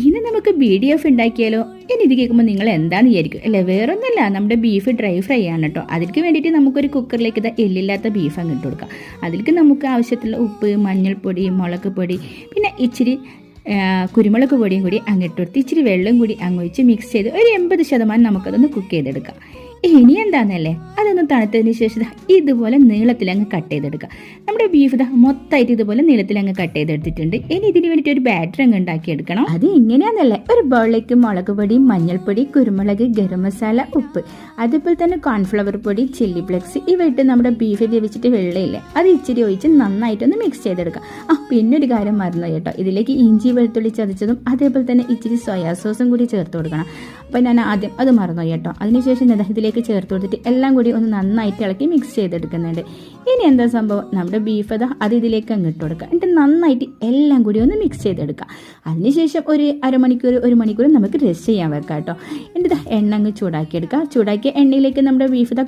ഇന്ന് നമുക്ക് B D F ഉണ്ടാക്കിയാലോ? ഇനി ഇത് കേൾക്കുമ്പോൾ നിങ്ങൾ എന്താണെന്ന് വിചാരിക്കും. അല്ലേ? വേറൊന്നുമല്ല. നമ്മുടെ ബീഫ് ഡ്രൈ ഫ്രൈ ആണ് കേട്ടോ. അതിലേക്ക് വേണ്ടിയിട്ട് നമുക്കൊരു കുക്കറിലേക്ക് ഇത് എല്ലില്ലാത്ത ബീഫ് അങ്ങ് ഇട്ട് കൊടുക്കാം. അതിലേക്ക് നമുക്ക് ആവശ്യത്തിലുള്ള ഉപ്പ് മഞ്ഞൾപ്പൊടി മുളക് പൊടി പിന്നെ ഇച്ചിരി കുരുമുളക് പൊടിയും കൂടി അങ്ങിട്ട് കൊടുത്ത് ഇച്ചിരി വെള്ളം കൂടി അങ്ങ് ഒഴിച്ച് മിക്സ് ചെയ്ത് ഒരു എൺപത് ശതമാനം നമുക്കതൊന്ന് കുക്ക് ചെയ്തെടുക്കാം. ഇനി എന്താണെന്നല്ലേ അതൊന്ന് തണുത്തതിന് ശേഷം ഇതുപോലെ നീളത്തിൽ അങ്ങ് കട്ട് ചെയ്തെടുക്കുക നമ്മുടെ ബീഫ് ദ മൊത്തമായിട്ട് ഇതുപോലെ നീളത്തിൽ അങ്ങ് കട്ട് ചെയ്തെടുത്തിട്ടുണ്ട്. ഇനി ഇതിന് വേണ്ടിയിട്ട് ഒരു ബാറ്റർ അങ്ങ് ഉണ്ടാക്കിയെടുക്കണം. അത് ഇങ്ങനെയാണെന്നല്ലേ ഒരു ബൗളിലേക്ക് മുളക് പൊടി മഞ്ഞൾപ്പൊടി കുരുമുളക് ഗരം മസാല ഉപ്പ്. അതേപോലെ തന്നെ കോൺഫ്ലവർ പൊടി ചില്ലി ഫ്ലെക്സ് ഇവ ഇട്ട് നമ്മുടെ ബീഫ് വേവിച്ചിട്ട് വെള്ളയില്ലേ? അത് ഇച്ചിരി ഒഴിച്ച് നന്നായിട്ടൊന്ന് മിക്സ് ചെയ്തെടുക്കുക ആ പിന്നെ ഒരു കാര്യം മറന്നു കേട്ടോ. ഇതിലേക്ക് ഇഞ്ചി വെളുത്തുള്ളി ചതച്ചതും അതേപോലെ തന്നെ ഇച്ചിരി സോയാ സോസും കൂടി ചേർത്ത് കൊടുക്കണം. അപ്പോൾ ഞാൻ ആദ്യം അത് മറന്നു കേട്ടോ. അതിനുശേഷം ദാ ഇതിലേക്ക് ചേർത്ത് കൊടുത്തിട്ട് എല്ലാം കൂടി ഒന്ന് നന്നായിട്ട് ഇളക്കി മിക്സ് ചെയ്തെടുക്കുന്നുണ്ട്. ഇനി എന്താ സംഭവം? നമ്മുടെ ബീഫ് അതാ അത് ഇതിലേക്ക് അങ്ങ് ഇട്ട് കൊടുക്കുക. എന്നിട്ട് നന്നായിട്ട് എല്ലാം കൂടി ഒന്ന് മിക്സ് ചെയ്തെടുക്കുക. അതിനുശേഷം ഒരു അരമണിക്കൂർ ഒരു മണിക്കൂർ നമുക്ക് റെസ്റ്റ് ചെയ്യാൻ വെക്കാം കേട്ടോ. എന്നിട്ട് എണ്ണ അങ്ങ് ചൂടാക്കിയെടുക്കുക. ചൂടാക്കിയ എണ്ണയിലേക്ക് നമ്മുടെ ബീഫ് ഇതാ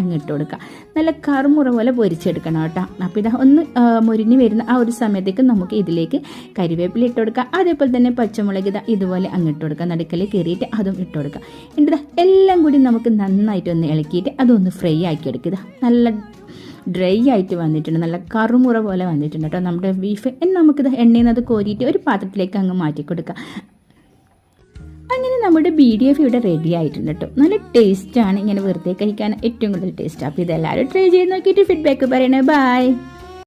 അങ്ങ് ഇട്ട് കൊടുക്കുക. നല്ല കറുമുറ പോലെ പൊരിച്ചെടുക്കണം കേട്ടോ. അപ്പോൾ ഇതാ ഒന്ന് മുരിഞ്ഞ് വരുന്ന ആ ഒരു സമയത്തേക്ക് നമുക്ക് ഇതിലേക്ക് കരിവേപ്പില ഇട്ട് കൊടുക്കുക. അതേപോലെ തന്നെ പച്ചമുളക് ഇതാ ഇതുപോലെ അങ്ങ് ഇട്ട് കൊടുക്കുക. നടുക്കൽ കയറിയിട്ട് അതും ഇട്ട് കൊടുക്കുക. എന്നിട്ട് എല്ലാം കൂടി നമുക്ക് നന്നായിട്ടൊന്ന് ഇളക്കിയിട്ട് അതൊന്ന് ഫ്രൈ ആക്കി എടുക്കുക നല്ല ഡ്രൈ ആയിട്ട് വന്നിട്ടുണ്ട്. നല്ല കറുമുറ പോലെ വന്നിട്ടുണ്ട് കേട്ടോ നമ്മുടെ ബീഫ് നമുക്കിത് എണ്ണയിൽ നിന്ന് അത് കോരിയിട്ട് ഒരു പാത്രത്തിലേക്ക് അങ്ങ് മാറ്റി കൊടുക്കുക അങ്ങനെ നമ്മുടെ ബി ഡി എഫ് ഇവിടെ റെഡി ആയിട്ടുണ്ട് കേട്ടോ. നല്ല ടേസ്റ്റാണ് ഇങ്ങനെ വെറുതെ കഴിക്കാൻ ഏറ്റവും കൂടുതൽ ടേസ്റ്റ് അപ്പോൾ ഇതെല്ലാവരും ട്രൈ ചെയ്ത് നോക്കിയിട്ട് ഫീഡ്ബാക്ക് പറയണേ. ബൈ